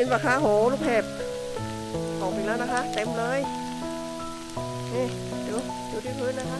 ยินปะคะโหลูกเห็บออกไปแล้วนะคะ เต็มเลยนี่ดูดูที่พื้นนะคะ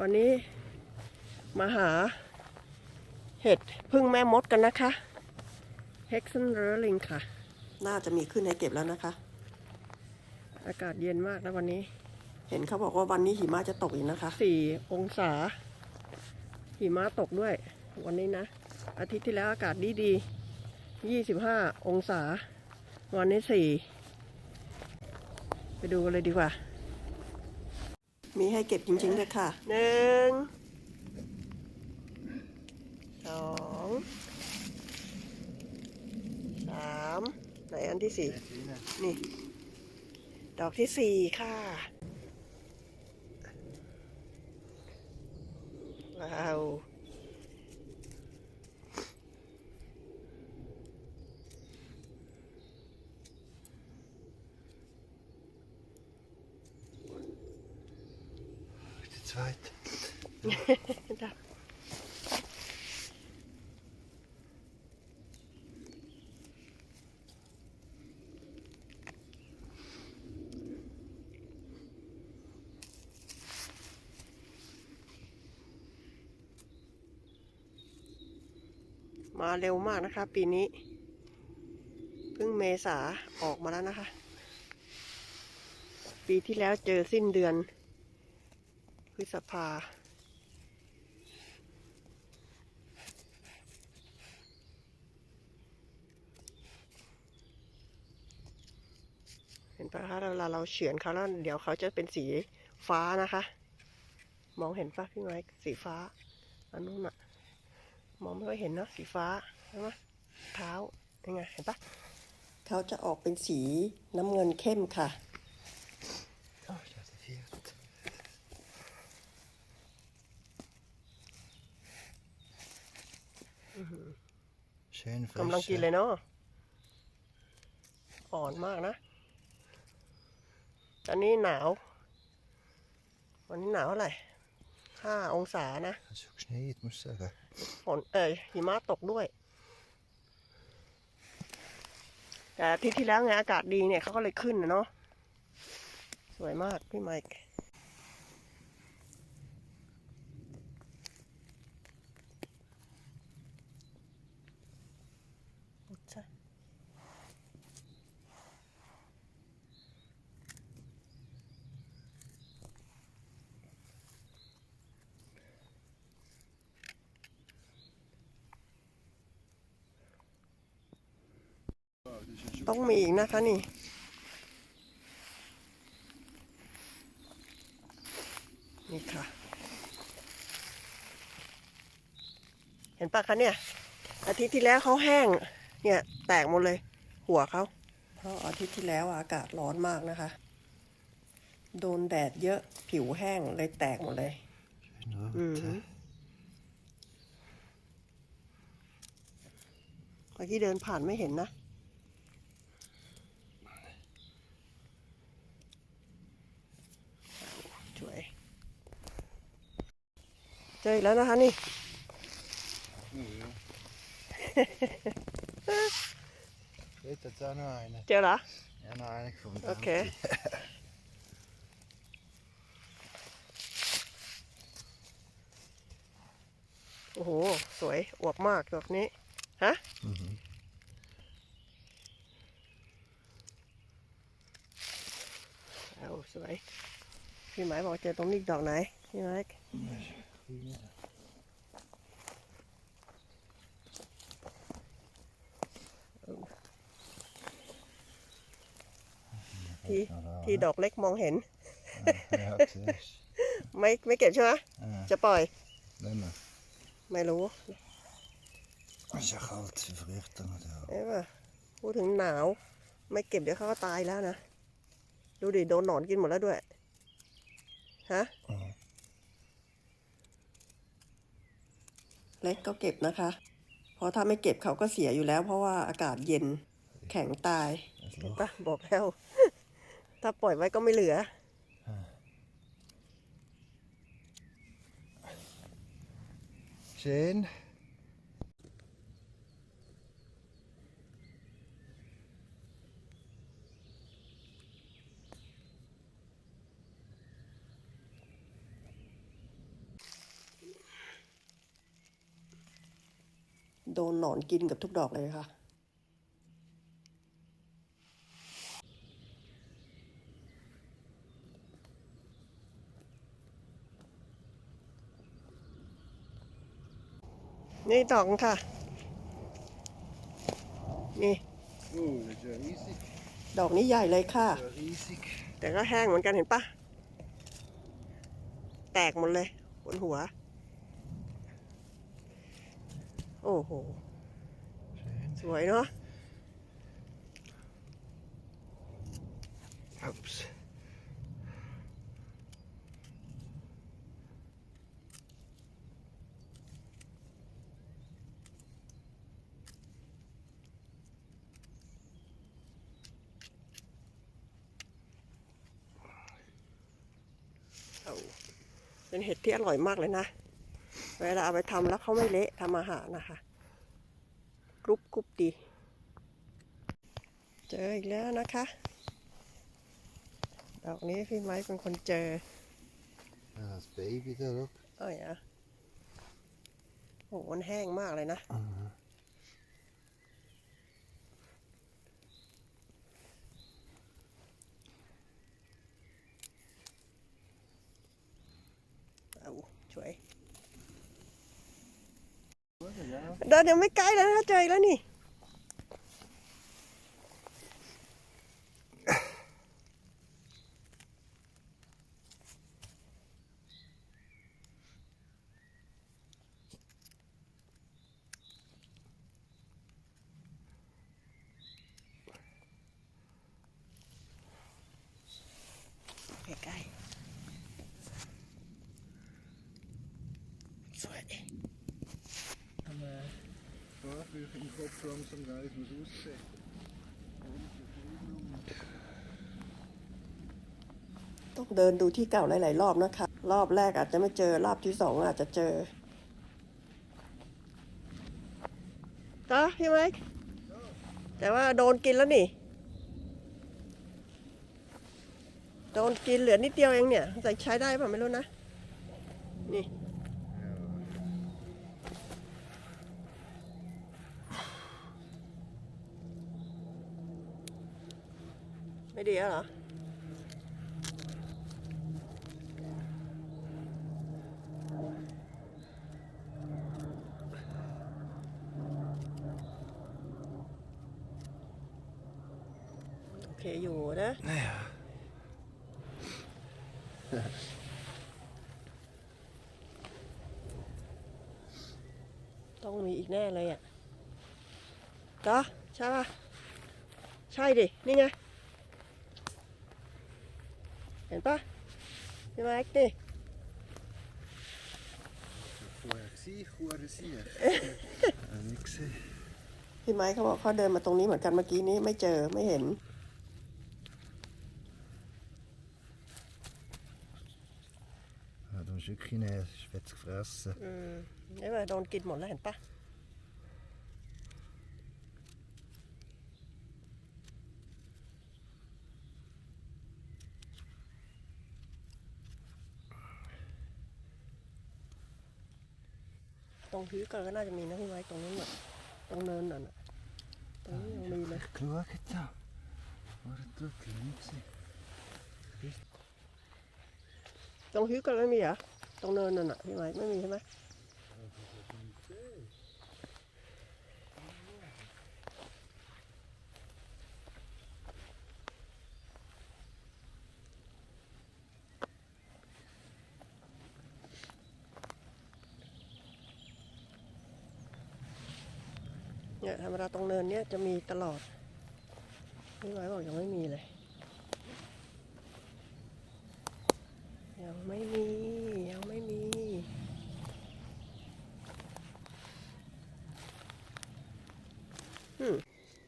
วันนี้มาหาเห็ดพึ่งแม่มดกันนะคะเฮกซันเรอลิงค่ะ น่าจะมีขึ้นให้เก็บแล้วนะคะ อากาศเย็นมากนะวันนี้ เห็นเขาบอกว่าวันนี้หิมะจะตกอีกนะคะสี่องศา หิมะตกด้วย วันนี้นะ อาทิตย์ที่แล้วอากาศดีดียี่สิบห้าองศา วันนี้สี่ไปดูกันเลยดีกว่า มีให้เก็บจริงๆเลยค่ะหนึ่งสองสามไหนอันที่สี่นี่ ดอกที่สี่ค่ะว้าว De มาเร็วมากนะคะ ปีนี้ เพิ่งเมษาออกมาแล้วนะคะ ปีที่แล้วเจอสิ้นเดือน พฤษภาเห็นปะคะเวลาเราเฉือนเขาแล้วเดี๋ยวเขาจะเป็นสีฟ้านะคะ มองเห็นปะพี่ไม้สีฟ้าอันนู้นอะ มองไม่ค่อยเห็นเนอะสีฟ้าใช่ไหมเท้ายังไงเห็นปะเขาจะออกเป็นสีน้ำเงินเข้มค่ะ Oh, ik had het hier. Schön กำลัง frisch. กิน hè? เลยเนาะอ่อนมากนะตอนนี้หนาว วันนี้หนาวเท่าไหร่ห้าองศานะ ฝนเอ่ยหิมะตกด้วย แต่ที่ที่แล้วไงอากาศดีเนี่ยเขาก็เลยขึ้นนะเนาะสวยมากพี่ไมค์ใช่ ต้องมีอีกนะคะนี่ นี่ค่ะ เห็นปะคะเนี่ย อาทิตย์ที่แล้วเขาแห้ง เนี่ย แตกหมดเลย หัวเขาเพราะอาทิตย์ที่แล้วอากาศร้อนมากนะคะ โดนแดดเยอะผิวแห้งเลยแตกหมดเลย Schön rot. Mhm. hè. เมื่อกี้เดินผ่านไม่เห็นนะ สวย เจออีกแล้วนะคะนี่ Weet dat daar nog een? เจอเหรอ Ja, nou eigenlijk voor een โอเค โอ้โห สวย อวบมากดอกนี้ฮะ Mhm. เอาสวย พี่หมายบอกเจอตรงนี้อีกดอกไหน พี่หมาย Goedemiddag. ที่ Nou, daar, ที่ hè. ดอกเล็กมองเห็น Ja, precies. ไม่ไม่เก็บใช่ไหม Ja, จะปล่อย neem maar. ไม่รู้ Als je goud verricht, dan het wel. เอ้ป่ะพูดถึงหนาว ไม่เก็บเดี๋ยวเขาก็ตายแล้วนะ ดูดิ โดนหนอนกินหมดแล้วด้วย ฮะ เล็กก็เก็บนะคะ เพราะถ้าไม่เก็บเขาก็เสียอยู่แล้ว เพราะว่าอากาศเย็นแข็งตายป่ะบอกแล้วถ้าปล่อยไว้ก็ไม่เหลือเชน หนอนกินกับทุกดอกเลยค่ะนี่ดอกค่ะ นี่ดอกนี้ใหญ่เลยค่ะ แต่ก็แห้งเหมือนกันเห็นปะแตกหมดเลยบนหัว โอ้โห สวยเนาะ Ups. เอาเป็นเห็ดที่อร่อยมากเลยนะ เวลาเอาไปทำแล้วเขาไม่เละทำอาหารนะคะ กรุบกรุบดี เจออีกแล้วนะคะ ดอกนี้พี่ไม้เป็นคนเจอ Ja, das Baby da, look. เอ้ยอะโอ้โหมันแห้งมากเลยนะ เอาช่วย เดินยังไม่ใกล้แล้วนะเจอแล้วนี่ ใกล้ๆสวย Fahrführer im Kopf langsam gleich muss aussehen. ต้องเดินดูที่เก่าหลายๆรอบนะคะ รอบแรกอาจจะไม่เจอ รอบที่สองอาจจะเจอต่อพี่ไมค์แต่ว่าโดนกินแล้วนี่ โดนกินเหลือนิดเดียวเองเนี่ยแต่ใช้ได้ป่ะไม่รู้นะ นี่ ไม่ดีแล้วเหรอ โอเคอยู่นะ Naja. ต้องมีอีกแน่เลยอะก็ใช่ป่ะ ใช่ดิ นี่ไง เห็นป่ะพี่ไมค์นี่ Vorher gesehen, vorher gesehen. Ja, nicht gesehen. พี่ไมค์เขาบอกเขาเดินมาตรงนี้เหมือนกันเมื่อกี้นี้ไม่เจอไม่เห็น Ja, da ist wirklich nicht spitz gefressen. อืมนี่ว่าโดนกินหมดแล้วเห็นป่ะ ตรงพื้นก็น่าจะมีนะพี่ไม้ตรงนู้นน่ะตรงเนินน่ะน่ะตรงนี้ยังมีเลย Ich geschaut da. War das dort nicht gesehen? ตรงพื้นก็ไม่มีเหรอตรงเนินน่ะน่ะพี่ไม้ไม่มีใช่ไหม เนี่ยธรรมดาตรงเนินเนี้ยจะมีตลอดพี่ไม้บอกยังไม่มีเลย ยังไม่มี ยังไม่มีอื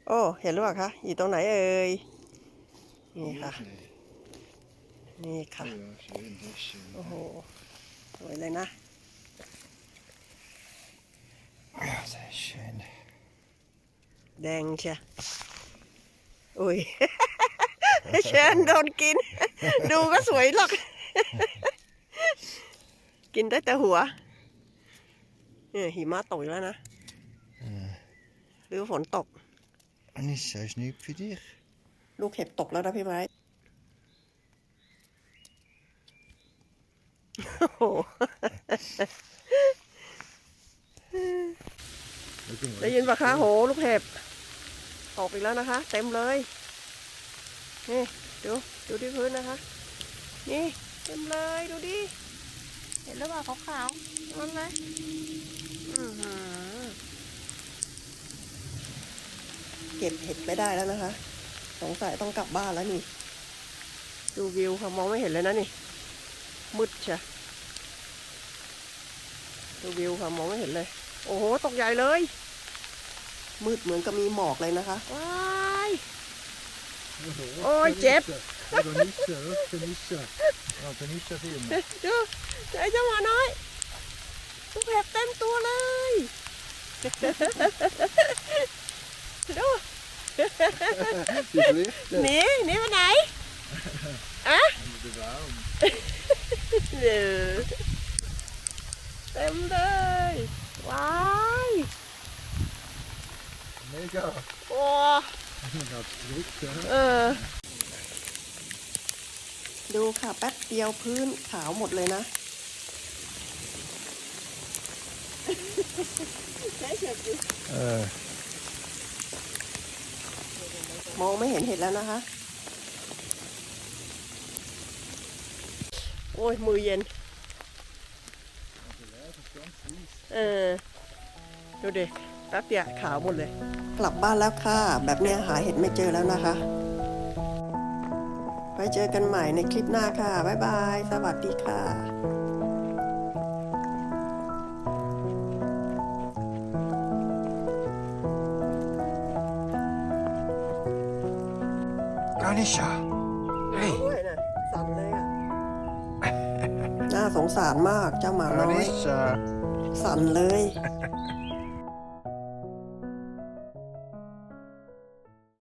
โอ้ เห็นหรือเปล่าคะ อยู่ตรงไหนเอ่ย นี่ค่ะ นี่ค่ะ โอ้โห สวยเลยนะ แดงเชียอุ้ยเชิญโดนกิน ดูก็สวยหรอก กินได้แต่หัวเนี่ยหิมะตกอีกแล้วนะหรือฝนตก Anis, hij is nu op vier. ลูกเห็บตกแล้วนะพี่ไม้โอ้โหได้ยินปะคะโห ลูกเห็บ ตกอีกแล้วนะคะ เต็มเลยนี่ดูดูที่พื้นนะคะ นี่เต็มเลยดูดิเห็นแล้วเปล่าขาวๆนั่นเลยอื้อหือเก็บเห็ดไม่ได้แล้วนะคะ สงสัยต้องกลับบ้านแล้วนี่ ดูวิวค่ะมองไม่เห็นเลยนะนี่ มืดใช่ดูวิวค่ะมองไม่เห็นเลย โอ้โห ตกใหญ่เลย มืดเหมือนกับมีหมอกเลยนะคะ ว้าย Oj, Jepp. Fenissa, Fenissa. Ja, Fenissa fin. ดูเจ้าเจ้าหมาน้อยลูกเห็บเต็มตัวเลย ดู Die vliegt. หนีหนีไปไหน De warm. เดี๋ยวเต็มเลยว้าย Mega. โอ้ Dat is druk, hè. เออ ดูค่ะ แป๊บเดียวพื้นขาวหมดเลยนะ Eh, มองไม่เห็นเห็ดแล้วนะคะ โอ้ย มือเย็น เออ ดูดิ แป๊บเดียวขาวหมดเลย กลับบ้านแล้วค่ะ แบบเนี้ยหาเห็ดไม่เจอแล้วนะคะ ไปเจอกันใหม่ในคลิปหน้าค่ะ บ๊ายบาย สวัสดีค่ะ Anisha. Hey. ด้วยนะสั่นเลยอะ น่าสงสารมากเจ้าหมาน้อย Anisha. สั่นเลย Ah.